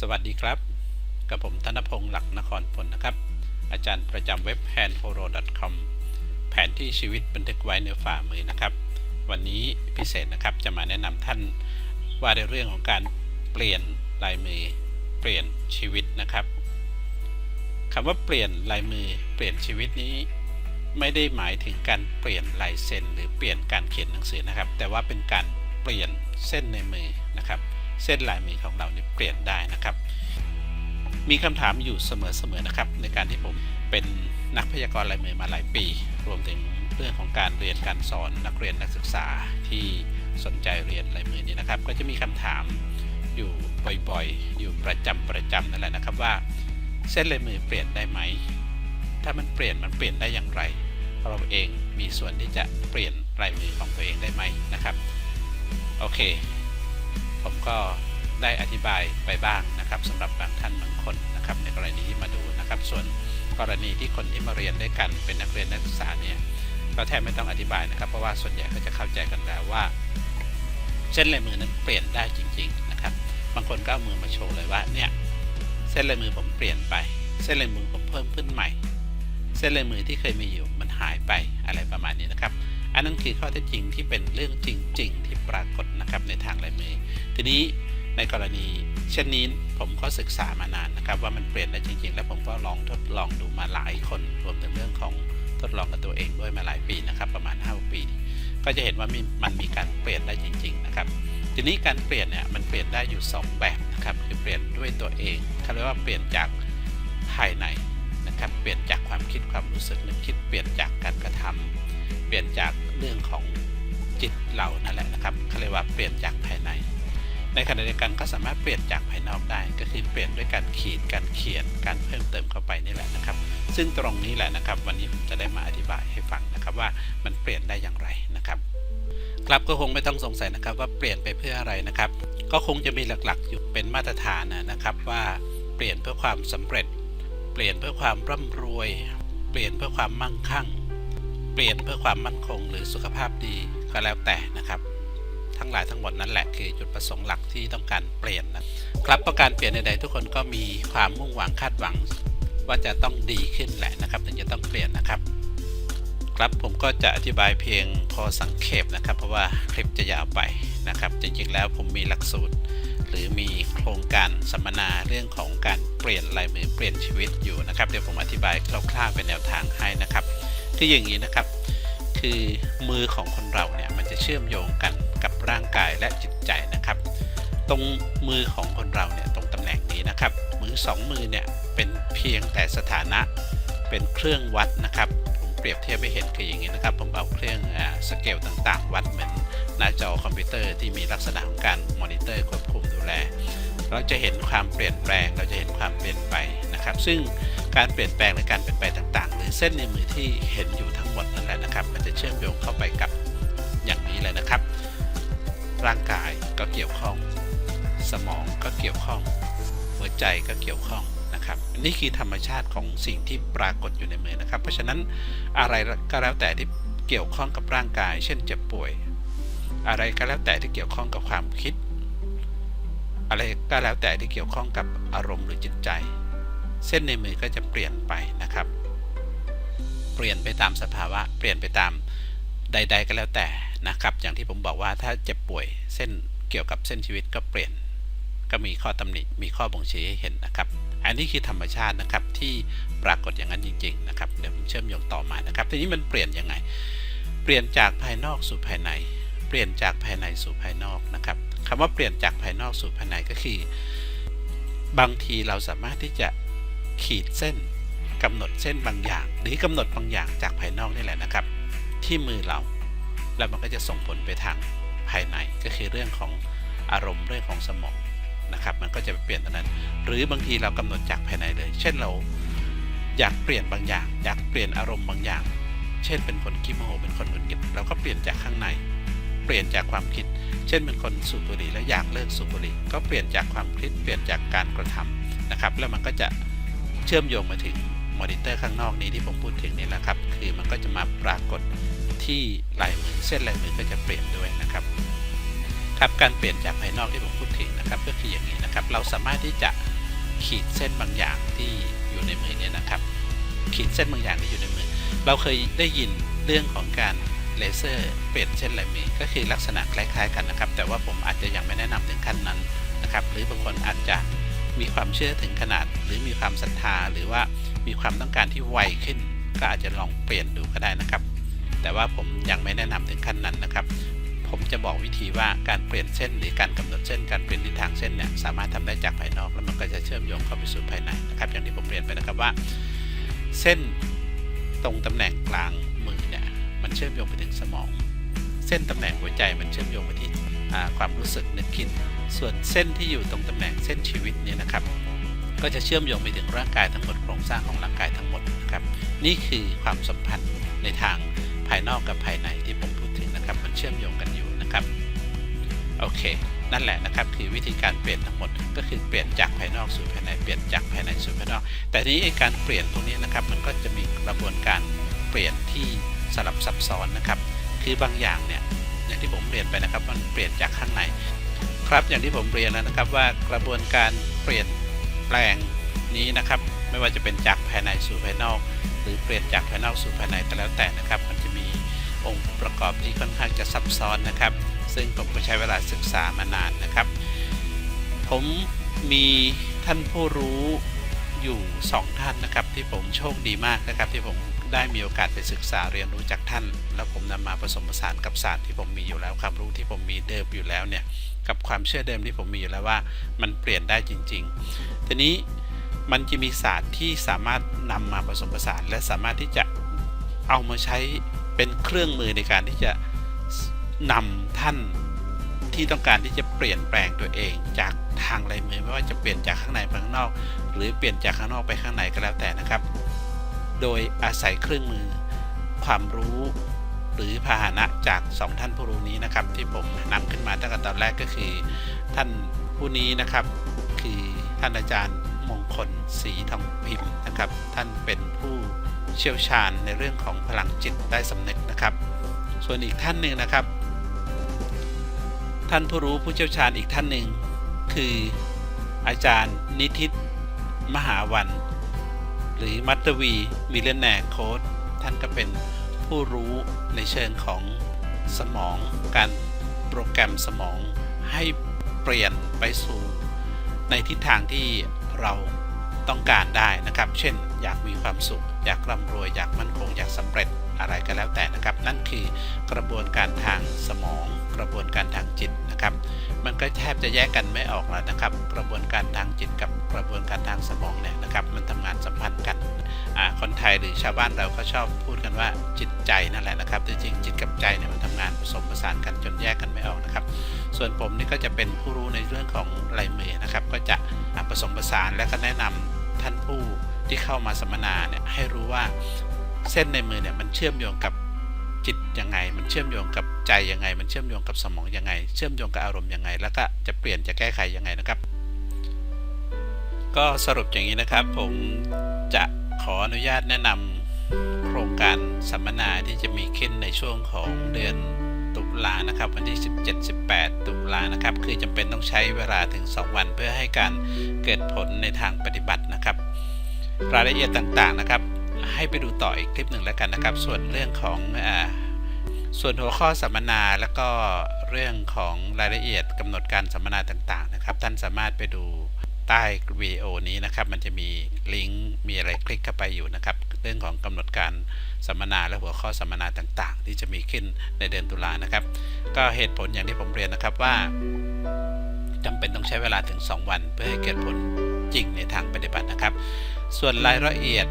สวัสดีครับ กับผมธนพงศ์หลักนครพลนะครับ อาจารย์ประจำเว็บ handhoro.com แผนที่ชีวิตบันทึกไว้ในฝ่ามือนะครับ วันนี้พิเศษนะครับจะมาแนะนำท่านว่าในเรื่องของการเปลี่ยนลายมือ เปลี่ยนชีวิตนะครับคำว่าเปลี่ยนลายมือ เปลี่ยนชีวิตนี้ ไม่ได้หมายถึงการเปลี่ยนลายเซ็นหรือเปลี่ยนการเขียนหนังสือนะครับ แต่ว่าเป็นการเปลี่ยนเส้นในมือนะครับ เส้นลายมือของเราเนี่ยเปลี่ยนได้นะครับ มีคำถามอยู่เสมอๆนะครับ ในการที่ผมเป็นนักพยากรณ์ลายมือมาหลายปี รวมถึงเรื่องของการเรียนการสอนนักเรียนนักศึกษาที่สนใจเรียนลายมือนี้นะครับ ก็จะมีคำถามอยู่บ่อยๆ อยู่ประจำประจำนั่นแหละนะครับว่า เส้นลายมือเปลี่ยนได้ไหม ถ้ามันเปลี่ยนมันเปลี่ยนได้อย่างไร เราเองมีส่วนที่จะเปลี่ยนลายมือของตัวเองได้ไหมนะครับ โอเค ก็ได้อธิบายไปบ้างนะครับสำหรับบางท่านบางคนนะครับในกรณีที่มาดูนะครับ ส่วนกรณีที่คนที่มาเรียนด้วยกันเป็นนักเรียนนักศึกษาเนี่ยก็แทบไม่ต้องอธิบายนะครับ เพราะว่าส่วนใหญ่ก็จะเข้าใจกันแล้วว่า เส้นลายมือนั้นเปลี่ยนได้จริง ๆนะครับ บางคนก็เอามือมาโชว์เลยว่าเนี่ยเส้นลายมือผมเปลี่ยนไป เส้นลายมือผมเพิ่มขึ้นใหม่ เส้นลายมือที่เคยมีอยู่มันหายไปอะไรประมาณนี้นะครับ อันนั้นคือข้อเท็จจริงที่เป็นเรื่องจริง ๆ ที่ปรากฏนะครับในทางลายมือ ทีนี้ในกรณีเช่นนี้ผมก็ศึกษามานานนะครับว่ามันเปลี่ยนได้จริง ๆ แล้วผมก็ลองทดลองดูมาหลายคนรวมถึงเรื่องของทดลองกับตัวเองด้วยมาหลายปีนะครับ ประมาณ 5 ปี ก็จะเห็นว่ามันมีการเปลี่ยนได้จริง ๆ นะครับ ทีนี้การเปลี่ยนเนี่ยมันเปลี่ยนได้อยู่ 2 แบบนะครับคือเปลี่ยนด้วยตัวเองเขาเรียกว่าเปลี่ยนจากภายในนะครับเปลี่ยนจากความคิดความรู้สึกนึกคิดเปลี่ยนจากการกระทำ เปลี่ยนจากเรื่องของจิตเรานั่นแหละนะครับเขาเรียกว่าเปลี่ยนจากภายใน ในขณะเดียวกันก็สามารถเปลี่ยนจากภายนอกได้ ก็คือเปลี่ยนด้วยการขีดการเขียนการเพิ่มเติมเข้าไปนี่แหละนะครับ ซึ่งตรงนี้แหละนะครับ วันนี้ผมจะได้มาอธิบายให้ฟังนะครับว่ามันเปลี่ยนได้อย่างไรนะครับครับก็คงไม่ต้องสงสัยนะครับว่าเปลี่ยนไปเพื่ออะไรนะครับ ก็คงจะมีหลักๆ อยู่เป็นมาตรฐานนะครับว่าเปลี่ยนเพื่อความสำเร็จ เปลี่ยนเพื่อความร่ำรวย เปลี่ยนเพื่อความมั่งคั่ง เปลี่ยนเพื่อความมั่นคงหรือสุขภาพดีก็แล้วแต่นะครับ ทั้งหลายทั้งหมดนั่นแหละคือจุดประสงค์หลักที่ต้องการเปลี่ยนนะครับเพราะการเปลี่ยนใดๆทุกคนก็มีความมุ่งหวังคาดหวัง ว่าจะต้องดีขึ้นแหละนะครับ ถึงจะต้องเปลี่ยนนะครับ ครับผมก็จะอธิบายเพียงพอสังเขปนะครับ เพราะว่าคลิปจะยาวไปนะครับ จริงๆแล้วผมมีหลักสูตร หรือมีโครงการสัมมนาเรื่องของการเปลี่ยนลายมือเปลี่ยนชีวิตอยู่นะครับเดี๋ยวผมอธิบายคร่าวๆเป็นแนวทางให้นะครับ คืออย่างนี้นะครับ คือมือของคนเราเนี่ยมันจะเชื่อมโยงกันกับร่างกายและจิตใจนะครับ ตรงมือของคนเราเนี่ยตรงตำแหน่งนี้นะครับ มือสองมือเนี่ยเป็นเพียงแต่สถานะเป็นเครื่องวัดนะครับผมเปรียบเทียบให้เห็นคืออย่างนี้นะครับ ผมเอาเครื่องอสเกลต่างๆ วัดเหมือนหน้าจอคอมพิวเตอร์ที่มีลักษณะของการมอนิเตอร์ควบคุมดูแล เราจะเห็นความเปลี่ยนแปลงเราจะเห็นความเปลี่ยนไปนะครับ ซึ่ง การเปลี่ยนแปลงและการเปลี่ยนไปต่างๆ หรือเส้นในมือที่เห็นอยู่ทั้งหมดนั่นแหละนะครับ มันจะเชื่อมโยงเข้าไปกับอย่างนี้เลยนะครับ ร่างกายก็เกี่ยวข้อง สมองก็เกี่ยวข้อง หัวใจก็เกี่ยวข้องนะครับนี่คือธรรมชาติของสิ่งที่ปรากฏอยู่ในมือนะครับ เพราะฉะนั้นอะไรก็แล้วแต่ที่เกี่ยวข้องกับร่างกาย เช่นเจ็บป่วย อะไรก็แล้วแต่ที่เกี่ยวข้องกับความคิด อะไรก็แล้วแต่ที่เกี่ยวข้องกับอารมณ์หรือจิตใจ เส้นในมือก็จะเปลี่ยนไปนะครับ เปลี่ยนไปตามสภาวะ เปลี่ยนไปตามใด ๆ ก็แล้วแต่นะครับ อย่างที่ผมบอกว่าถ้าเจ็บป่วยเส้นเกี่ยวกับเส้นชีวิตก็เปลี่ยน ก็มีข้อตำหนิมีข้อบ่งชี้ให้เห็นนะครับ อันนี้คือธรรมชาตินะครับที่ปรากฏอย่างนั้นจริง ๆ นะครับเดี๋ยวผมเชื่อมโยงต่อมานะครับ ทีนี้มันเปลี่ยนยังไง เปลี่ยนจากภายนอกสู่ภายใน เปลี่ยนจากภายในสู่ภายนอกนะครับคำว่าเปลี่ยนจากภายนอกสู่ภายในก็คือ บางทีเราสามารถที่จะ ขีดเส้นกำหนดเส้นบางอย่าง หรือกำหนดบางอย่างจากภายนอกนี่แหละนะครับ ที่มือเรา แล้วมันก็จะส่งผลไปทางภายในก็คือเรื่องของอารมณ์เรื่องของสมองนะครับ มันก็จะไปเปลี่ยนตรงนั้น หรือบางทีเรากำหนดจากภายในเลย เช่นเราอยากเปลี่ยนบางอย่าง อยากเปลี่ยนอารมณ์บางอย่าง เช่น เป็นคนขี้โมโหเป็นคนหงุดหงิดเราก็เปลี่ยนจากข้างใน เปลี่ยนจากความคิด เช่นเป็นคนสูบบุหรี่แล้วอยากเลิกสูบบุหรี่ ก็เปลี่ยนจากความคิดเปลี่ยนจากการกระทำนะครับ แล้วมันก็จะ เชื่อมโยงมาถึงมอนิเตอร์ข้างนอกนี้ที่ผมพูดถึงนี่แหละครับ คือมันก็จะมาปรากฏที่ลายมือเส้นลายมือก็จะเปลี่ยนด้วยนะครับ ครับการเปลี่ยนจากภายนอกที่ผมพูดถึงนะครับ ก็คืออย่างนี้นะครับ เราสามารถที่จะขีดเส้นบางอย่างที่อยู่ในมือเนี่ยนะครับ ขีดเส้นบางอย่างที่อยู่ในมือ เราเคยได้ยินเรื่องของการเลเซอร์เปลี่ยนเส้นลายมือก็คือลักษณะคล้ายๆกันนะครับ แต่ว่าผมอาจจะยังไม่แนะนำถึงขั้นนั้นนะครับ หรือบางคนอาจจะ มีความเชื่อถึงขนาด หรือมีความศรัทธา หรือว่ามีความต้องการที่ไวขึ้น ก็อาจจะลองเปลี่ยนดูก็ได้นะครับ แต่ว่าผมยังไม่แนะนำถึงขั้นนั้นนะครับ ผมจะบอกวิธีว่าการเปลี่ยนเส้นหรือการกำหนดเส้นการเปลี่ยนทิศทางเส้นเนี่ยสามารถทำได้จากภายนอก แล้วมันก็จะเชื่อมโยงเข้าไปสู่ภายในนะครับ อย่างที่ผมเรียนไปนะครับว่า เส้นตรงตำแหน่งกลางมือเนี่ยมันเชื่อมโยงไปถึงสมอง เส้นตำแหน่งหัวใจมันเชื่อมโยงไปที่ความรู้สึกนึกคิด ส่วนเส้นที่อยู่ตรงตำแหน่งเส้นชีวิตเนี่ยนะครับ ก็จะเชื่อมโยงไปถึงร่างกายทั้งหมดโครงสร้างของร่างกายทั้งหมดนะครับ นี่คือความสัมพันธ์ในทางภายนอกกับภายในที่ผมพูดถึงนะครับ มันเชื่อมโยงกันอยู่นะครับโอเค นั่นแหละนะครับคือวิธีการเปลี่ยนทั้งหมดก็คือเปลี่ยนจากภายนอกสู่ภายในเปลี่ยนจากภายในสู่ภายนอก แต่ทีนี้ไอ้การเปลี่ยนตรงนี้นะครับ มันก็จะมีกระบวนการเปลี่ยนที่สลับซับซ้อนนะครับ คือบางอย่างเนี่ยอย่างที่ผมเรียนไปนะครับ มันเปลี่ยนจากข้างใน ครับอย่างที่ผมเรียนแล้วนะครับว่ากระบวนการเปลี่ยนแปลงนี้นะครับ ไม่ว่าจะเป็นจากภายในสู่ภายนอก หรือเปลี่ยนจากภายนอกสู่ภายในก็แล้วแต่นะครับ มันจะมีองค์ประกอบที่ค่อนข้างจะซับซ้อนนะครับ ซึ่งผมก็ใช้เวลาศึกษามานานนะครับ ผมมีท่านผู้รู้อยู่สองท่านนะครับ ที่ผมโชคดีมากนะครับที่ผม ได้มีโอกาสไปศึกษาเรียนรู้จากท่าน แล้วผมนำมาผสมผสานกับศาสตร์ที่ผมมีอยู่แล้วความรู้ที่ผมมีเดิมอยู่แล้วเนี่ยกับความเชื่อเดิมที่ผมมีอยู่แล้วว่า มันเปลี่ยนได้จริง ๆ ทีนี้มันจะมีศาสตร์ที่สามารถนำมาผสมผสาน และสามารถที่จะเอามาใช้เป็นเครื่องมือในการที่จะนำท่านที่ต้องการที่จะเปลี่ยนแปลงตัวเองจากทางลายมือไม่ว่าจะเปลี่ยนจากข้างในไปข้างนอก หรือเปลี่ยนจากข้างนอกไปข้างในก็แล้วแต่นะครับ โดยอาศัยเครื่องมือความรู้หรือพาหนะจากสองท่านผู้รู้นี้นะครับ ที่ผมนำขึ้นมาตั้งแต่ตอนแรกก็คือ ท่านผู้นี้นะครับ คือท่านอาจารย์มงคลศรีทองพิมพ์นะครับ ท่านเป็นผู้เชี่ยวชาญในเรื่องของพลังจิตใต้สำนึกนะครับ ส่วนอีกท่านหนึ่งนะครับ ท่านผู้รู้ผู้เชี่ยวชาญอีกท่านหนึ่งคืออาจารย์นิติตมหาวัน หรือมัตเตวีมิเลนแนร์โค้ดท่านก็เป็นผู้รู้ในเชิงของสมองการโปรแกรมสมองให้เปลี่ยนไปสู่ ในทิศทางที่เราต้องการได้นะครับ เช่น อยากมีความสุข อยากร่ำรวย อยากมั่นคง อยากสำเร็จ อะไรก็แล้วแต่นะครับ นั่นคือกระบวนการทางสมอง กระบวนการทางจิตนะครับ มันก็แทบจะแยกกันไม่ออกแล้วนะครับ กระบวนการทางจิตกับกระบวนการทางสมองเนี่ยนะครับ มันทำงานสัมพันธ์กันอ่าคนไทยหรือชาวบ้านเราก็ชอบพูดกันว่าจิตใจนั่นแหละนะครับแต่จริงจิตกับใจเนี่ยมันทำงานผสมผสานกันจนแยกกันไม่ออกนะครับ ส่วนผมนี่ก็จะเป็นผู้รู้ในเรื่องของลายมือนะครับ ก็จะผสมผสานและก็แนะนำท่านผู้ที่เข้ามาสัมมนาเนี่ยให้รู้ว่า เส้นในมือเนี่ยมันเชื่อมโยงกับจิตยังไง มันเชื่อมโยงกับใจยังไง มันเชื่อมโยงกับสมองยังไง เชื่อมโยงกับอารมณ์ยังไง แล้วก็จะเปลี่ยนจะแก้ไขยังไงนะครับ ก็สรุปอย่างนี้นะครับ ผมจะขออนุญาตแนะนำโครงการสัมมนาที่จะมีขึ้นในช่วงของเดือนตุลานะครับวันที่ 17-18 ตุลานะครับ คือจำเป็นต้องใช้เวลาถึง 2 วันเพื่อให้การเกิดผลในทางปฏิบัตินะครับ รายละเอียดต่างๆนะครับ ให้ไปดูต่ออีกคลิปหนึ่งแล้วกันนะครับ ส่วนเรื่องของอส่วนหัวข้อสัมมนาแล้วก็เรื่องของรายละเอียดกำหนดการสัมมนาต่างๆนะครับ ท่านสามารถไปดูใต้วิดีโอนี้นะครับ มันจะมีลิงก์มีอะไรคลิกเข้าไปอยู่นะครับ เรื่องของกำหนดการสัมมนาและหัวข้อสัมมนาต่างๆ ที่จะมีขึ้นในเดือนตุลานะครับ ก็เหตุผลอย่างที่ผมเรียนนะครับว่าจำเป็นต้องใช้เวลาถึง 2 วัน เพื่อให้เกิดผลจริงในทางปฏิบัตินะครับ ส่วนรายละเอียด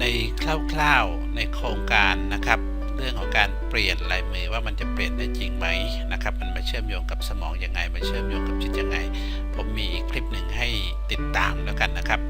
ในคร่าวๆในโครงการนะครับ เรื่องของการเปลี่ยนลายมือว่ามันจะเปลี่ยนได้จริงไหมนะครับ มันมาเชื่อมโยงกับสมองยังไงมาเชื่อมโยงกับจิตยังไง ผมมีอีกคลิปหนึ่งให้ติดตามแล้วกันนะครับ